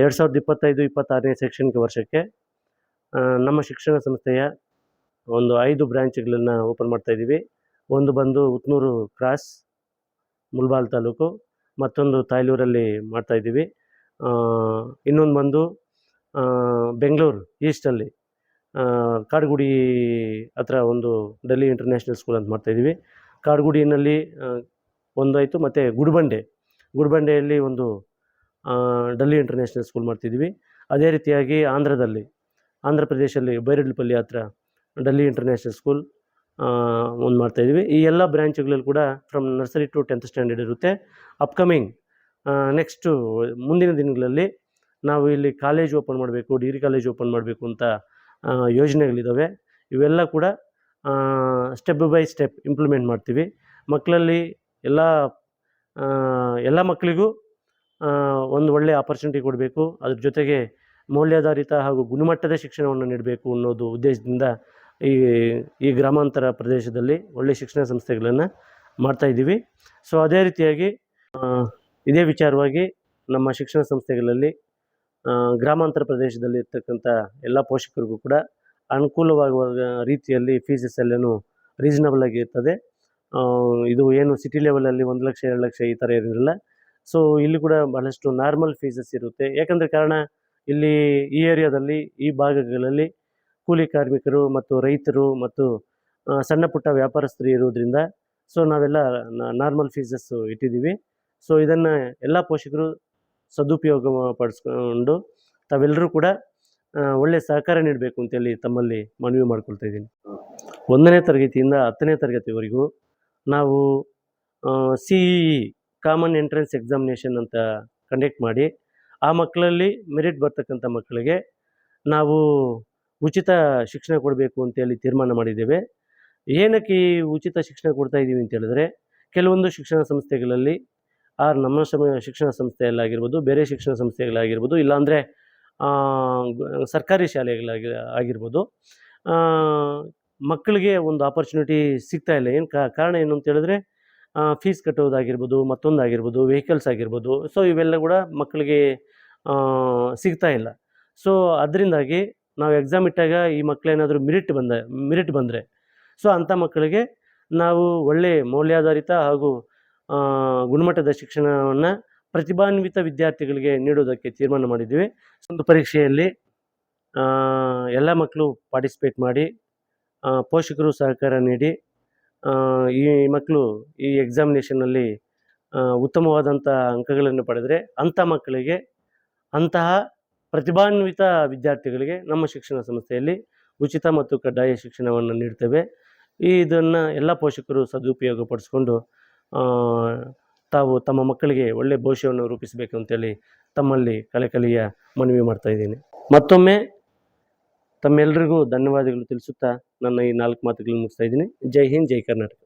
ಎರಡು ಸಾವಿರದ ಇಪ್ಪತ್ತೈದು, ಇಪ್ಪತ್ತಾರನೇ ಶೈಕ್ಷಣಿಕ ವರ್ಷಕ್ಕೆ ನಮ್ಮ ಶಿಕ್ಷಣ ಸಂಸ್ಥೆಯ ಒಂದು ಐದು ಬ್ರ್ಯಾಂಚ್ಗಳನ್ನು ಓಪನ್ ಮಾಡ್ತಾ ಇದ್ದೀವಿ. ಒಂದು ಬಂದು ಉತ್ನೂರು ಕ್ರಾಸ್, ಮುಲ್ಬಾಲ್ ತಾಲೂಕು, ಮತ್ತೊಂದು ತಾಯ್ಲೂರಲ್ಲಿ ಮಾಡ್ತಾ ಇದ್ದೀವಿ. ಇನ್ನೊಂದು ಬಂದು ಬೆಂಗಳೂರು ಈಸ್ಟಲ್ಲಿ ಕಾಡುಗುಡಿ ಹತ್ರ ಒಂದು ಡೆಲ್ಲಿ ಇಂಟರ್ನ್ಯಾಷನಲ್ ಸ್ಕೂಲ್ ಅಂತ ಮಾಡ್ತಾಯಿದ್ದೀವಿ ಕಾಡುಗುಡಿನಲ್ಲಿ ಒಂದಾಯಿತು, ಮತ್ತು ಗುಡಿಬಂಡೆ, ಗುಡಿಬಂಡೆಯಲ್ಲಿ ಒಂದು ಡೆಲ್ಲಿ ಇಂಟರ್ನ್ಯಾಷನಲ್ ಸ್ಕೂಲ್ ಮಾಡ್ತಿದ್ವಿ. ಅದೇ ರೀತಿಯಾಗಿ ಆಂಧ್ರದಲ್ಲಿ, ಆಂಧ್ರ ಪ್ರದೇಶದಲ್ಲಿ ಬೈರಡ್ಲಪಲ್ಲಿ ಹತ್ರ ಡೆಲ್ಲಿ ಇಂಟರ್ನ್ಯಾಷನಲ್ ಸ್ಕೂಲ್ ಒಂದು ಮಾಡ್ತಾಯಿದ್ವಿ. ಈ ಎಲ್ಲ ಬ್ರ್ಯಾಂಚ್ಗಳಲ್ಲಿ ಕೂಡ from nursery to tenth standard ಇರುತ್ತೆ. ಅಪ್ಕಮಿಂಗ್ ನೆಕ್ಸ್ಟು ಮುಂದಿನ ದಿನಗಳಲ್ಲಿ ನಾವು ಇಲ್ಲಿ ಕಾಲೇಜ್ ಓಪನ್ ಮಾಡಬೇಕು ಡಿಗ್ರಿ ಕಾಲೇಜ್ ಓಪನ್ ಮಾಡಬೇಕು ಅಂತ ಯೋಜನೆಗಳಿದ್ದಾವೆ ಇವೆಲ್ಲ ಕೂಡ ಸ್ಟೆಪ್ ಬೈ ಸ್ಟೆಪ್ ಇಂಪ್ಲಿಮೆಂಟ್ ಮಾಡ್ತೀವಿ. ಮಕ್ಕಳಲ್ಲಿ ಎಲ್ಲ ಎಲ್ಲ ಮಕ್ಕಳಿಗೂ ಒಂದು ಒಳ್ಳೆಯ ಆಪರ್ಚುನಿಟಿ ಕೊಡಬೇಕು. ಅದ್ರ ಜೊತೆಗೆ ಮೌಲ್ಯಾಧಾರಿತ ಹಾಗೂ ಗುಣಮಟ್ಟದ ಶಿಕ್ಷಣವನ್ನು ನೀಡಬೇಕು ಅನ್ನೋದು ಉದ್ದೇಶದಿಂದ ಈ ಈ ಗ್ರಾಮಾಂತರ ಪ್ರದೇಶದಲ್ಲಿ ಒಳ್ಳೆಯ ಶಿಕ್ಷಣ ಸಂಸ್ಥೆಗಳನ್ನು ಮಾಡ್ತಾಯಿದ್ದೀವಿ ಸೊ ಅದೇ ರೀತಿಯಾಗಿ ಇದೇ ವಿಚಾರವಾಗಿ ನಮ್ಮ ಶಿಕ್ಷಣ ಸಂಸ್ಥೆಗಳಲ್ಲಿ ಗ್ರಾಮಾಂತರ ಪ್ರದೇಶದಲ್ಲಿ ಇರ್ತಕ್ಕಂಥ ಎಲ್ಲ ಪೋಷಕರಿಗೂ ಕೂಡ ಅನುಕೂಲವಾಗುವ ರೀತಿಯಲ್ಲಿ ಫೀಸಸ್ ಎಲ್ಲನೂ ರೀಸನಬಲ್ ಆಗಿ ಇರ್ತದೆ. ಇದು ಏನು ಸಿಟಿ ಲೆವೆಲಲ್ಲಿ ಒಂದು ಲಕ್ಷ, ಎರಡು ಲಕ್ಷ ಈ ಥರ ಏನಿರಲ್ಲ. ಸೊ ಇಲ್ಲಿ ಕೂಡ ಬಹಳಷ್ಟು ನಾರ್ಮಲ್ ಫೀಸಸ್ ಇರುತ್ತೆ. ಯಾಕಂದರೆ ಕಾರಣ, ಇಲ್ಲಿ ಈ ಏರಿಯಾದಲ್ಲಿ, ಈ ಭಾಗಗಳಲ್ಲಿ ಕೂಲಿ ಕಾರ್ಮಿಕರು ಮತ್ತು ರೈತರು ಮತ್ತು ಸಣ್ಣ ಪುಟ್ಟ ವ್ಯಾಪಾರಸ್ಥರು ಇರೋದ್ರಿಂದ ಸೊ ನಾವೆಲ್ಲ ನಾರ್ಮಲ್ ಫೀಸಸ್ಸು ಇಟ್ಟಿದ್ದೀವಿ. ಸೊ ಇದನ್ನು ಎಲ್ಲ ಪೋಷಕರು ಸದುಪಯೋಗ ಪಡಿಸ್ಕೊಂಡು ತಾವೆಲ್ಲರೂ ಕೂಡ ಒಳ್ಳೆಯ ಸಹಕಾರ ನೀಡಬೇಕು ಅಂತೇಳಿ ತಮ್ಮಲ್ಲಿ ಮನವಿ ಮಾಡ್ಕೊಳ್ತಾ ಇದ್ದೀನಿ. ಒಂದನೇ ತರಗತಿಯಿಂದ ಹತ್ತನೇ ತರಗತಿವರೆಗೂ ನಾವು ಸಿ ಕಾಮನ್ ಎಂಟ್ರೆನ್ಸ್ ಎಕ್ಸಾಮಿನೇಷನ್ ಅಂತ ಕಂಡಕ್ಟ್ ಮಾಡಿ, ಆ ಮಕ್ಕಳಲ್ಲಿ ಮೆರಿಟ್ ಬರ್ತಕ್ಕಂಥ ಮಕ್ಕಳಿಗೆ ನಾವು ಉಚಿತ ಶಿಕ್ಷಣ ಕೊಡಬೇಕು ಅಂತೇಳಿ ತೀರ್ಮಾನ ಮಾಡಿದ್ದೇವೆ. ಏನಕ್ಕೆ ಈ ಉಚಿತ ಶಿಕ್ಷಣ ಕೊಡ್ತಾ ಇದ್ದೀವಿ ಅಂತ ಹೇಳಿದ್ರೆ, ಕೆಲವೊಂದು ಶಿಕ್ಷಣ ಸಂಸ್ಥೆಗಳಲ್ಲಿ, ಆ ನಮ್ಮ ಸಮ ಶಿಕ್ಷಣ ಸಂಸ್ಥೆಯಲ್ಲಾಗಿರ್ಬೋದು, ಬೇರೆ ಶಿಕ್ಷಣ ಸಂಸ್ಥೆಗಳಾಗಿರ್ಬೋದು, ಇಲ್ಲಾಂದರೆ ಸರ್ಕಾರಿ ಶಾಲೆಗಳಾಗಿ, ಆಗಿರ್ಬೋದು ಮಕ್ಕಳಿಗೆ ಒಂದು ಆಪರ್ಚುನಿಟಿ ಸಿಗ್ತಾ ಇಲ್ಲ. ಏನು ಕಾರಣ ಏನು ಅಂತ ಹೇಳಿದ್ರೆ ಫೀಸ್ ಕಟ್ಟೋದಾಗಿರ್ಬೋದು ಮತ್ತೊಂದಾಗಿರ್ಬೋದು ವೆಹಿಕಲ್ಸ್ ಆಗಿರ್ಬೋದು ಸೊ ಇವೆಲ್ಲ ಕೂಡ ಮಕ್ಕಳಿಗೆ ಸಿಗ್ತಾ ಇಲ್ಲ. ಸೊ ಅದರಿಂದಾಗಿ ನಾವು ಎಕ್ಸಾಮ್ ಇಟ್ಟಾಗ ಈ ಮಕ್ಕಳೇನಾದರೂ ಮಿರಿಟ್ ಬಂದ ಮಿರಿಟ್ ಬಂದರೆ ಸೊ ಅಂಥ ಮಕ್ಕಳಿಗೆ ನಾವು ಒಳ್ಳೆಯ ಮೌಲ್ಯಾಧಾರಿತ ಹಾಗೂ ಗುಣಮಟ್ಟದ ಶಿಕ್ಷಣವನ್ನು ಪ್ರತಿಭಾನ್ವಿತ ವಿದ್ಯಾರ್ಥಿಗಳಿಗೆ ನೀಡೋದಕ್ಕೆ ತೀರ್ಮಾನ ಮಾಡಿದ್ದೀವಿ. ಒಂದು ಪರೀಕ್ಷೆಯಲ್ಲಿ ಎಲ್ಲ ಮಕ್ಕಳು ಪಾರ್ಟಿಸಿಪೇಟ್ ಮಾಡಿ ಪೋಷಕರು ಸಹಕಾರ ನೀಡಿ ಈ ಮಕ್ಕಳು ಈ ಎಕ್ಸಾಮಿನೇಷನ್ನಲ್ಲಿ ಉತ್ತಮವಾದಂಥ ಅಂಕಗಳನ್ನು ಪಡೆದರೆ ಅಂಥ ಮಕ್ಕಳಿಗೆ, ಅಂತಹ ಪ್ರತಿಭಾನ್ವಿತ ವಿದ್ಯಾರ್ಥಿಗಳಿಗೆ ನಮ್ಮ ಶಿಕ್ಷಣ ಸಂಸ್ಥೆಯಲ್ಲಿ ಉಚಿತ ಮತ್ತು ಕಡ್ಡಾಯ ಶಿಕ್ಷಣವನ್ನು ನೀಡ್ತೇವೆ. ಇದನ್ನು ಎಲ್ಲ ಪೋಷಕರು ಸದುಪಯೋಗ ಪಡಿಸ್ಕೊಂಡು ತಾವು ತಮ್ಮ ಮಕ್ಕಳಿಗೆ ಒಳ್ಳೆಯ ಭವಿಷ್ಯವನ್ನು ರೂಪಿಸಬೇಕು ಅಂತೇಳಿ ತಮ್ಮಲ್ಲಿ ಕಲೆಕಲಿಯ ಮನವಿ ಮಾಡ್ತಾ ಇದ್ದೀನಿ. ಮತ್ತೊಮ್ಮೆ ತಮ್ಮೆಲ್ಲರಿಗೂ ಧನ್ಯವಾದಗಳು ತಿಳಿಸುತ್ತಾ ನನ್ನ ಈ ನಾಲ್ಕು ಮಾತುಗಳನ್ನು ಮುಗಿಸ್ತಾ ಇದ್ದೀನಿ. ಜೈ ಹಿಂದ್ ಜೈ ಕರ್ನಾಟಕ.